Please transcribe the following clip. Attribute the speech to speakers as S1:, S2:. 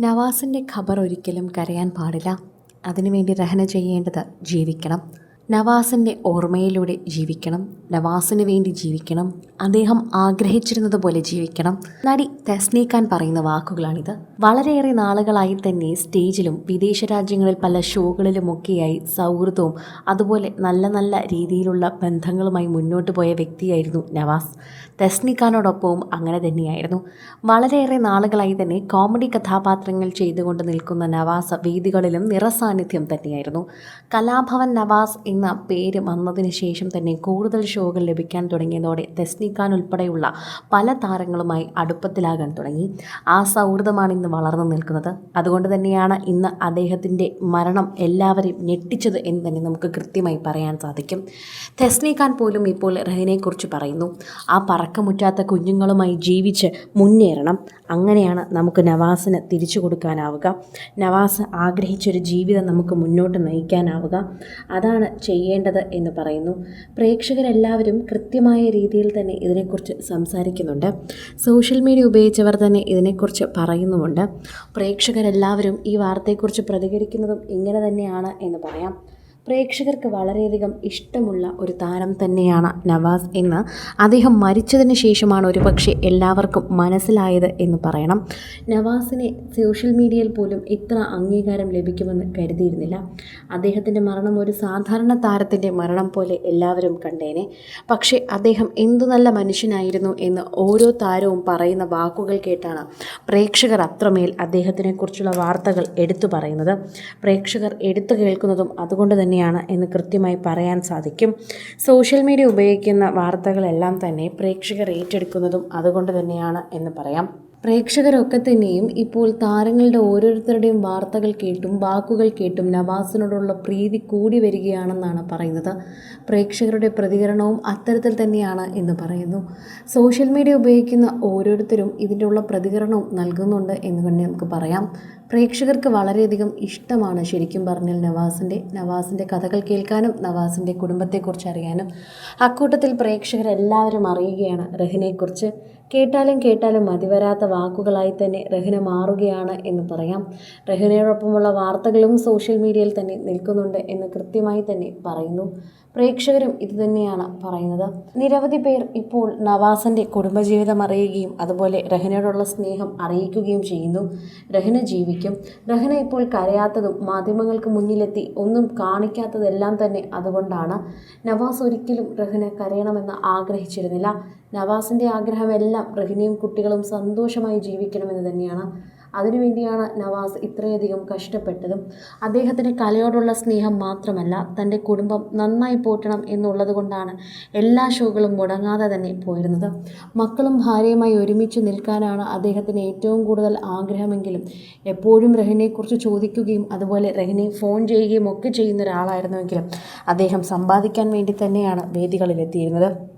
S1: നവാസിന്റെ ഖബർ ഒരിക്കലും കരയാൻ പാടില്ല. അതിനുവേണ്ടി രഹന ചെയ്യേണ്ടത് ജീവിക്കണം. നവാസിന്റെ ഓർമ്മയിലൂടെ ജീവിക്കണം. നവാസിന് വേണ്ടി ജീവിക്കണം. അദ്ദേഹം ആഗ്രഹിച്ചിരുന്നത് പോലെ ജീവിക്കണം. നടി തസ്നി ഖാൻ പറയുന്ന വാക്കുകളാണിത്. വളരെയേറെ നാളുകളായി തന്നെ സ്റ്റേജിലും വിദേശ രാജ്യങ്ങളിൽ പല ഷോകളിലുമൊക്കെയായി സൗഹൃദവും അതുപോലെ നല്ല നല്ല രീതിയിലുള്ള ബന്ധങ്ങളുമായി മുന്നോട്ട് പോയ വ്യക്തിയായിരുന്നു നവാസ്. തസ്നി ഖാനോടൊപ്പവും അങ്ങനെ തന്നെയായിരുന്നു. വളരെയേറെ നാളുകളായി തന്നെ കോമഡി കഥാപാത്രങ്ങൾ ചെയ്തുകൊണ്ട് നിൽക്കുന്ന നവാസ് വേദികളിലും നിറസാന്നിധ്യം തന്നെയായിരുന്നു. കലാഭവൻ നവാസ് എന്ന പേര് വന്നതിന് ശേഷം തന്നെ കൂടുതൽ ഷോകൾ ലഭിക്കാൻ തുടങ്ങിയതോടെ തെസ്നി ഖാൻ ഉൾപ്പെടെയുള്ള പല താരങ്ങളുമായി അടുപ്പത്തിലാകാൻ തുടങ്ങി. ആ സൗഹൃദമാണ് ഇന്ന് വളർന്നു നിൽക്കുന്നത്. അതുകൊണ്ട് തന്നെയാണ് ഇന്ന് അദ്ദേഹത്തിന്റെ മരണം എല്ലാവരെയും ഞെട്ടിച്ചത് എന്ന് തന്നെ നമുക്ക് കൃത്യമായി പറയാൻ സാധിക്കും. തെസ്നി ഖാൻ പോലും ഇപ്പോൾ റഹീനെക്കുറിച്ച് പറയുന്നു. ആ പറക്കമുറ്റാത്ത കുഞ്ഞുങ്ങളുമായി ജീവിച്ച് മുന്നേറണം. അങ്ങനെയാണ് നമുക്ക് നവാസിന് തിരിച്ചു കൊടുക്കാനാവുക. നവാസ് ആഗ്രഹിച്ചൊരു ജീവിതം നമുക്ക് മുന്നോട്ട് നയിക്കാനാവുക. അതാണ് ചെയ്യേണ്ടത് എന്ന് പറയുന്നു. പ്രേക്ഷകരെല്ലാവരും കൃത്യമായ രീതിയിൽ തന്നെ ഇതിനെക്കുറിച്ച് സംസാരിക്കുന്നുണ്ട്. സോഷ്യൽ മീഡിയ ഉപയോഗിച്ചവർ തന്നെ ഇതിനെക്കുറിച്ച് പറയുന്നുമുണ്ട്. പ്രേക്ഷകരെല്ലാവരും ഈ വാർത്തയെക്കുറിച്ച് പ്രതികരിക്കുന്നതും ഇങ്ങനെ തന്നെയാണ് എന്ന് പറയാം. പ്രേക്ഷകർക്ക് വളരെയധികം ഇഷ്ടമുള്ള ഒരു താരം തന്നെയാണ് നവാസ് എന്ന് അദ്ദേഹം മരിച്ചതിന് ശേഷമാണ് ഒരു പക്ഷേ എല്ലാവർക്കും മനസ്സിലായത് എന്ന് പറയണം. നവാസിനെ സോഷ്യൽ മീഡിയയിൽ പോലും ഇത്ര അംഗീകാരം ലഭിക്കുമെന്ന് കരുതിയിരുന്നില്ല. അദ്ദേഹത്തിന്റെ മരണം ഒരു സാധാരണ താരത്തിന്റെ മരണം പോലെ എല്ലാവരും കണ്ടേനെ. പക്ഷേ അദ്ദേഹം എന്തു നല്ല മനുഷ്യനായിരുന്നു എന്ന് ഓരോ താരവും പറയുന്ന വാക്കുകൾ കേട്ടാണ് പ്രേക്ഷകർ അത്രമേൽ അദ്ദേഹത്തിനെക്കുറിച്ചുള്ള വാർത്തകൾ എടുത്തു പറയുന്നത്. പ്രേക്ഷകർ എടുത്തു കേൾക്കുന്നതും അതുകൊണ്ട് തന്നെയാണ് എന്ന് കൃത്യമായി പറയാൻ സാധിക്കും. സോഷ്യൽ മീഡിയ ഉപയോഗിക്കുന്ന വാർത്തകളെല്ലാം തന്നെ പ്രേക്ഷകർ ഏറ്റെടുക്കുന്നതും അതുകൊണ്ട് തന്നെയാണ് എന്ന് പറയാം. പ്രേക്ഷകരൊക്കെ തന്നെയും ഇപ്പോൾ താരങ്ങളുടെ ഓരോരുത്തരുടെയും വാർത്തകൾ കേട്ടും വാക്കുകൾ കേട്ടും നവാസിനോടുള്ള പ്രീതി കൂടി വരികയാണെന്നാണ് പറയുന്നത്. പ്രേക്ഷകരുടെ പ്രതികരണവും അത്തരത്തിൽ തന്നെയാണ് എന്ന് പറയുന്നു. സോഷ്യൽ മീഡിയ ഉപയോഗിക്കുന്ന ഓരോരുത്തരും ഇതിന്റെ ഉള്ള പ്രതികരണവും നൽകുന്നുണ്ട് എന്ന് തന്നെ നമുക്ക് പറയാം. പ്രേക്ഷകർക്ക് വളരെയധികം ഇഷ്ടമാണ് ശരിക്കും പറഞ്ഞാൽ നവാസിന്റെ നവാസിന്റെ കഥകൾ കേൾക്കാനും നവാസിന്റെ കുടുംബത്തെക്കുറിച്ച് അറിയാനും. അക്കൂട്ടത്തിൽ പ്രേക്ഷകരെല്ലാവരും അറിയുകയാണ് റഹിനെക്കുറിച്ച് കേട്ടാലും കേട്ടാലും മതിവരാത്ത വാക്കുകളായി തന്നെ റഹിന മാറുകയാണ് എന്ന് പറയാം. റഹിനയോടൊപ്പമുള്ള വാർത്തകളും സോഷ്യൽ മീഡിയയിൽ തന്നെ നിൽക്കുന്നുണ്ട് എന്ന് കൃത്യമായി തന്നെ പറയുന്നു. പ്രേക്ഷകരും ഇതുതന്നെയാണ് പറയുന്നത്. നിരവധി പേർ ഇപ്പോൾ നവാസിന്റെ കുടുംബജീവിതം അറിയുകയും അതുപോലെ റഹിനയോടുള്ള സ്നേഹം അറിയിക്കുകയും ചെയ്യുന്നു. റഹിന ജീവിക്കും. റഹന ഇപ്പോൾ കരയാത്തതും മാധ്യമങ്ങൾക്ക് മുന്നിലെത്തി ഒന്നും കാണിക്കാത്തതെല്ലാം തന്നെ അതുകൊണ്ടാണ്. നവാസ് ഒരിക്കലും റഹന കരയണമെന്ന് ആഗ്രഹിച്ചിരുന്നില്ല. നവാസിന്റെ ആഗ്രഹമെല്ലാം റഹിനയും കുട്ടികളും സന്തോഷമായി ജീവിക്കണമെന്ന് തന്നെയാണ്. അതിനുവേണ്ടിയാണ് നവാസ് ഇത്രയധികം കഷ്ടപ്പെട്ടതും. അദ്ദേഹത്തിന്റെ കലയോടുള്ള സ്നേഹം മാത്രമല്ല തന്റെ കുടുംബം നന്നായി പോറ്റണം എന്നുള്ളത് കൊണ്ടാണ് എല്ലാ ഷോകളും മുടങ്ങാതെ തന്നെ പോയിരുന്നത്. മക്കളും ഭാര്യയുമായി ഒരുമിച്ച് നിൽക്കാനാണ് അദ്ദേഹത്തിന് ഏറ്റവും കൂടുതൽ ആഗ്രഹമെങ്കിലും എപ്പോഴും റഹിനെക്കുറിച്ച് ചോദിക്കുകയും അതുപോലെ റഹിനെ ഫോൺ ചെയ്യുകയും ഒക്കെ ചെയ്യുന്ന ഒരാളായിരുന്നുവെങ്കിലും അദ്ദേഹം സമ്പാദിക്കാൻ വേണ്ടി തന്നെയാണ് വേദികളിലെത്തിയിരുന്നത്.